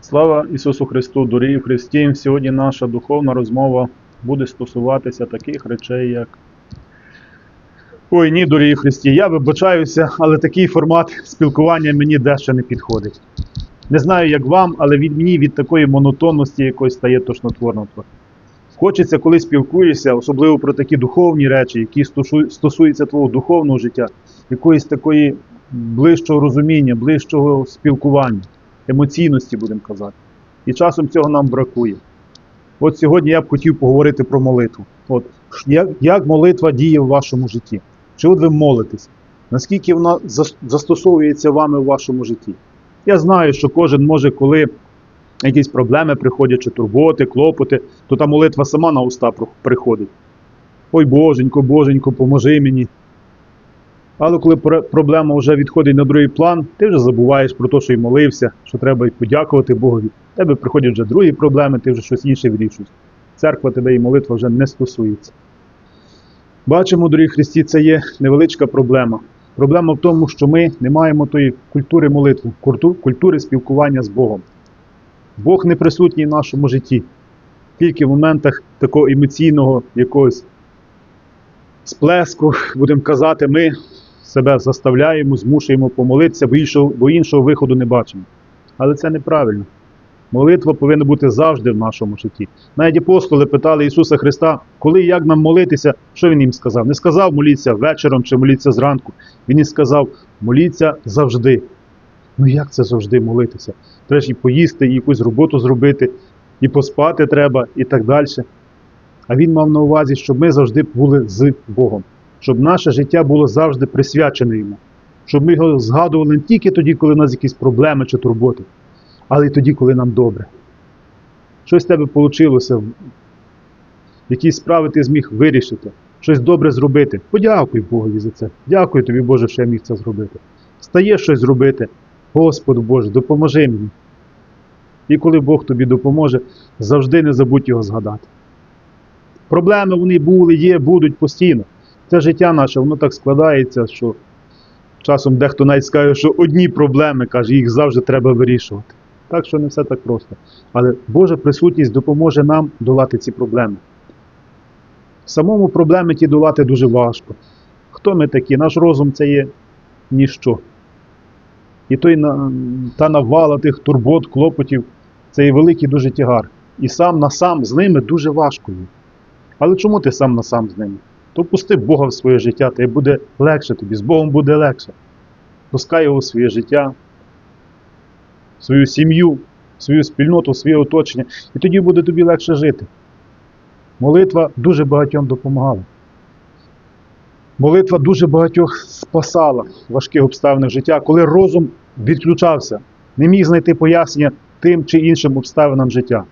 Слава Ісусу Христу, дорогі в Христі! Сьогодні наша духовна розмова буде стосуватися таких речей, як. Ой, ні, дорогі Христі, я вибачаюся, але такий формат спілкування мені дещо не підходить. Не знаю, як вам, але від мені від такої монотонності якось стає тошнотворно. Хочеться, коли спілкуєшся, особливо про такі духовні речі, які стосуються твого духовного життя, якоїсь такої ближчого розуміння, ближчого спілкування, емоційності, будемо казати. І часом цього нам бракує. От сьогодні я б хотів поговорити про молитву. От, як, як молитва діє в вашому житті? Чи от ви молитесь? Наскільки вона застосовується вами в вашому житті? Я знаю, що кожен може, коли якісь проблеми приходять, чи турботи, клопоти, то та молитва сама на уста приходить. Ой Боженько, Боженько, поможи мені. Але коли проблема вже відходить на другий план, ти вже забуваєш про те, що й молився, що треба й подякувати Богові. Тебе приходять вже другі проблеми, ти вже щось інше вирішуєш. Церква тебе і молитва вже не стосується. Бачимо, дорогі Христі, це є невеличка проблема. Проблема в тому, що ми не маємо тої культури молитви, культури спілкування з Богом. Бог не присутній в нашому житті. Тільки в моментах такого емоційного якогось сплеску, будемо казати, ми себе заставляємо, змушуємо помолитися, бо іншого, бо іншого виходу не бачимо. Але це неправильно. Молитва повинна бути завжди в нашому житті. Навіть апостоли питали Ісуса Христа, коли і як нам молитися, що Він їм сказав? Не сказав моліться вечором чи моліться зранку. Він їм сказав, моліться завжди. Ну як це завжди молитися? Треба ж і поїсти, і якусь роботу зробити, і поспати треба, і так далі. А він мав на увазі, щоб ми завжди були з Богом, щоб наше життя було завжди присвячене йому, щоб ми його згадували не тільки тоді, коли в нас якісь проблеми чи турботи, але й тоді, коли нам добре. Щось в тебе вийшло, якісь справи ти зміг вирішити, щось добре зробити. Подякуй Богові за це. Дякую тобі, Боже, що я міг це зробити. Стає щось зробити. Господи Боже, допоможи мені. І коли Бог тобі допоможе, завжди не забудь його згадати. Проблеми вони були, є, будуть постійно. Це життя наше, воно так складається, що часом дехто навіть скаже, що одні проблеми, каже, їх завжди треба вирішувати. Так що не все так просто. Але Божа присутність допоможе нам долати ці проблеми. Самому проблеми ті долати дуже важко. Хто ми такі? Наш розум це є ніщо. І той, та навала тих турбот, клопотів це є великий дуже тягар. І сам на сам з ними дуже важко. Але чому ти сам на сам з ними? То пусти Бога в своє життя, та й буде легше тобі, з Богом буде легше. Пускай його в своє життя, в свою сім'ю, в свою спільноту, в своє оточення, і тоді буде тобі легше жити. Молитва дуже багатьом допомагала. Молитва дуже багатьох спасала в важких обставинах життя, коли розум відключався, не міг знайти пояснення тим чи іншим обставинам життя.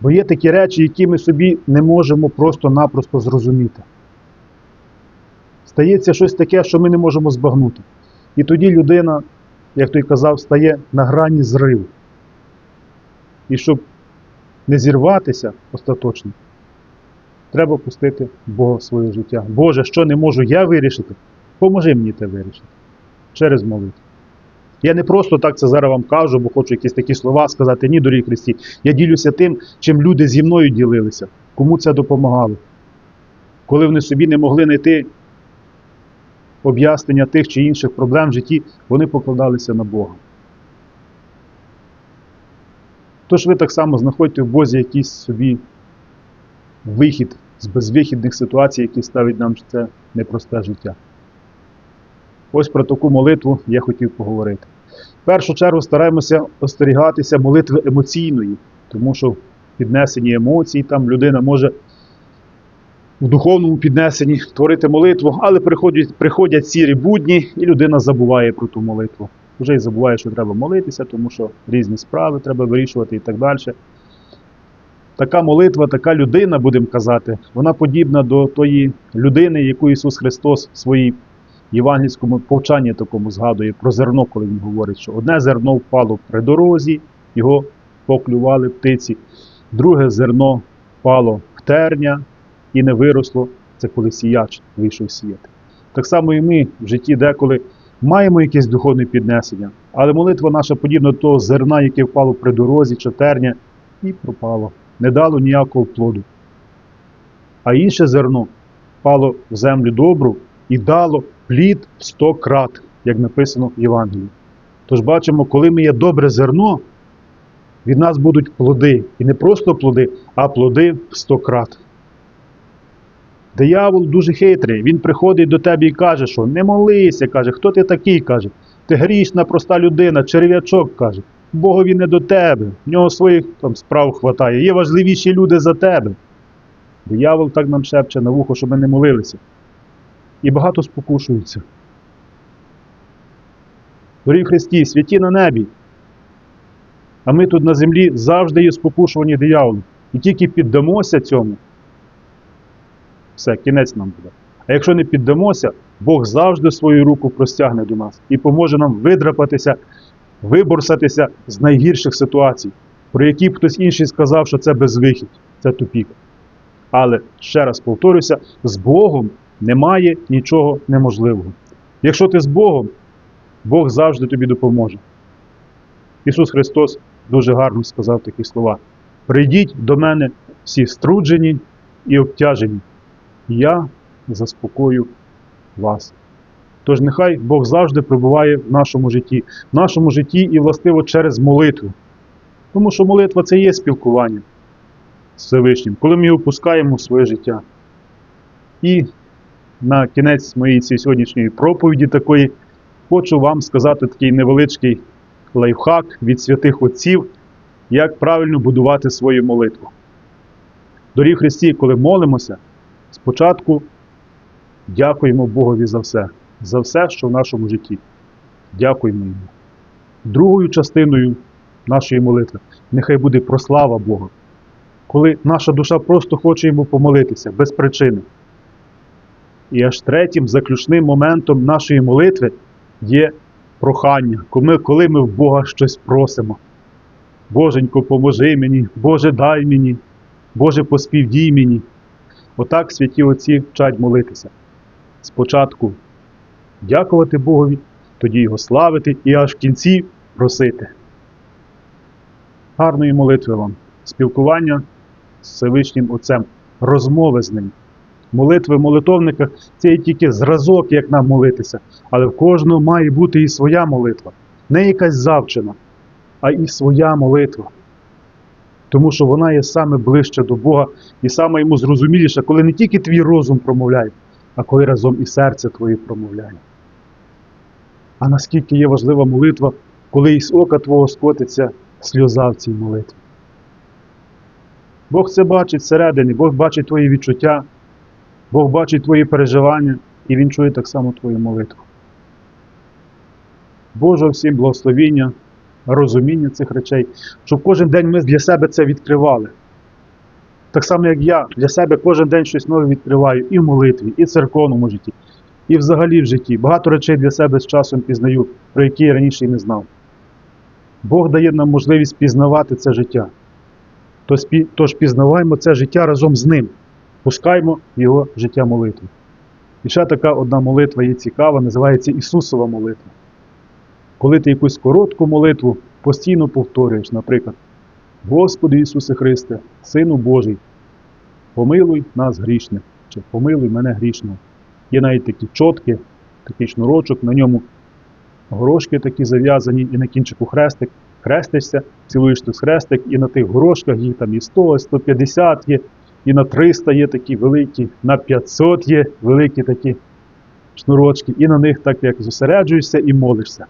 Бо є такі речі, які ми собі не можемо просто-напросто зрозуміти. Стається щось таке, що ми не можемо збагнути. І тоді людина, як той казав, стає на грані зриву. І щоб не зірватися остаточно, треба пустити Бога в своє життя. Боже, що не можу я вирішити, поможи мені це вирішити через молитву. Я не просто так це зараз вам кажу, бо хочу якісь такі слова сказати. Ні, дорогі Христі. Я ділюся тим, чим люди зі мною ділилися, кому це допомагало. Коли вони собі не могли знайти об'яснення тих чи інших проблем в житті, вони покладалися на Бога. Тож ви так само знаходьте в Бозі якийсь собі вихід з безвихідних ситуацій, які ставить нам це непросте життя. Ось про таку молитву я хотів поговорити. В першу чергу стараємося остерігатися молитви емоційної, тому що в піднесенні емоцій там людина може в духовному піднесенні творити молитву, але приходять, приходять сірі будні, і людина забуває про ту молитву. Вже й забуває, що треба молитися, тому що різні справи треба вирішувати і так далі. Така молитва, така людина, будемо казати, вона подібна до тої людини, яку Ісус Христос в своїй євангельському повчанні такому згадує про зерно, коли він говорить, що одне зерно впало при дорозі, його поклювали птиці, друге зерно впало в терня і не виросло. Це коли сіяч вийшов сіяти. Так само і ми в житті деколи маємо якесь духовне піднесення, Але молитва наша подібна до того зерна, яке впало при дорозі чи терня, і пропало, не дало ніякого плоду. А інше зерно впало в землю добру і дало плід в сто крат, як написано в Євангелії. Тож бачимо, коли ми є добре зерно, від нас будуть плоди. І не просто плоди, а плоди в сто крат. Диявол дуже хитрий. Він приходить до тебе і каже, що не молися, каже, хто ти такий? каже. Ти грішна, проста людина, черв'ячок каже. Богові не до тебе, в нього своїх там справ хватає. Є важливіші люди за тебе. Диявол так нам шепче на вухо, щоб ми не молилися. І багато спокушуються. Дорогі Христі, святі на небі. А ми тут на землі завжди є спокушувані дияволом. І тільки піддамося цьому, все, кінець нам буде. А якщо не піддамося, Бог завжди свою руку простягне до нас і поможе нам видрапатися, виборсатися з найгірших ситуацій, про які б хтось інший сказав, що це безвихідь, це тупік. Але ще раз повторюся, з Богом немає нічого неможливого. Якщо ти з Богом, Бог завжди тобі допоможе. Ісус Христос дуже гарно сказав такі слова: Прийдіть до мене всі струджені і обтяжені, я заспокою вас. Тож нехай Бог завжди пребуває в нашому житті, в нашому житті і властиво через молитву. Тому що молитва це є спілкування з Всевишнім, коли ми його пускаємо в своє життя. І на кінець моєї цієї сьогоднішньої проповіді такої хочу вам сказати такий невеличкий лайфхак від святих отців, як правильно будувати свою молитву. Дорі Христі, коли молимося, спочатку дякуємо Богові за все, за все, що в нашому житті. Дякуємо йому. Другою частиною нашої молитви нехай буде прослава Бога. Коли наша душа просто хоче йому помолитися без причини. І аж третім заключним моментом нашої молитви є прохання, коли ми, в Бога щось просимо. Боженько, поможи мені, Боже, дай мені, Боже, поспівдій мені. Отак святі отці вчать молитися. Спочатку дякувати Богові, тоді його славити і аж в кінці просити. Гарної молитви вам, спілкування з Всевишнім Отцем, розмови з ним. Молитви молитовника це є тільки зразок, як нам молитися, але в кожного має бути і своя молитва, не якась завчена, а і своя молитва. Тому що вона є саме ближче до Бога і саме йому зрозуміліша, коли не тільки твій розум промовляє, а коли разом і серце твоє промовляє. А наскільки є важлива молитва, коли із ока твого скотиться сльоза в цій молитві. Бог це бачить всередині, Бог бачить твої відчуття, Бог бачить твої переживання, і Він чує так само твою молитву. Боже всім благословіння, розуміння цих речей, щоб кожен день ми для себе це відкривали. Так само, як я для себе кожен день щось нове відкриваю і в молитві, і в церковному житті, і взагалі в житті. Багато речей для себе з часом пізнаю, про які я раніше і не знав. Бог дає нам можливість пізнавати це життя. Тож пі- пізнаваємо це життя разом з ним, пускаємо його життя молитви. І ще така одна молитва є цікава, називається Ісусова молитва. Коли ти якусь коротку молитву постійно повторюєш, наприклад, Господи Ісусе Христе, Сину Божий, помилуй нас грішних, чи помилуй мене грішного. Є навіть такі чотки, такий шнурочок, на ньому горошки такі зав'язані, і на кінчику хрестик. Хрестишся, цілуєш тут хрестик, і на тих горошках їх там і 100, і 150 є, і на 300 є такі великі, на 500 є великі такі шнурочки, і на них так як зосереджуєшся і молишся.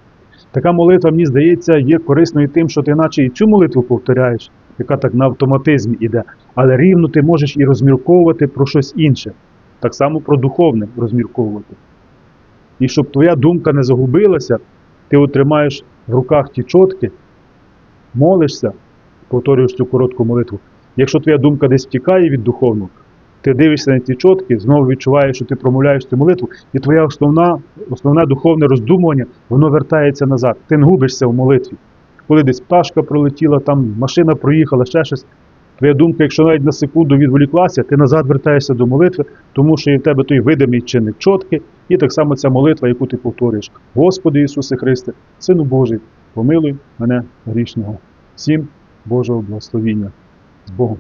Така молитва, мені здається, є корисною тим, що ти наче і цю молитву повторяєш, яка так на автоматизмі іде, але рівно ти можеш і розмірковувати про щось інше, так само про духовне розмірковувати. І щоб твоя думка не загубилася, ти отримаєш в руках ті чотки, молишся, повторюєш цю коротку молитву. Якщо твоя думка десь втікає від духовного, ти дивишся на ті чотки, знову відчуваєш, що ти промовляєш цю молитву, і твоє основна, основне духовне роздумування, воно вертається назад. Ти не губишся в молитві. Коли десь пташка пролетіла, там машина проїхала, ще щось, Твоя думка, якщо навіть на секунду відволіклася, ти назад вертаєшся до молитви, тому що і в тебе той видимий чинник чоткий, і так само ця молитва, яку ти повторюєш. Господи Ісусе Христе, Сину Божий, помилуй мене грішного. Всім Божого благословіння. З Богом.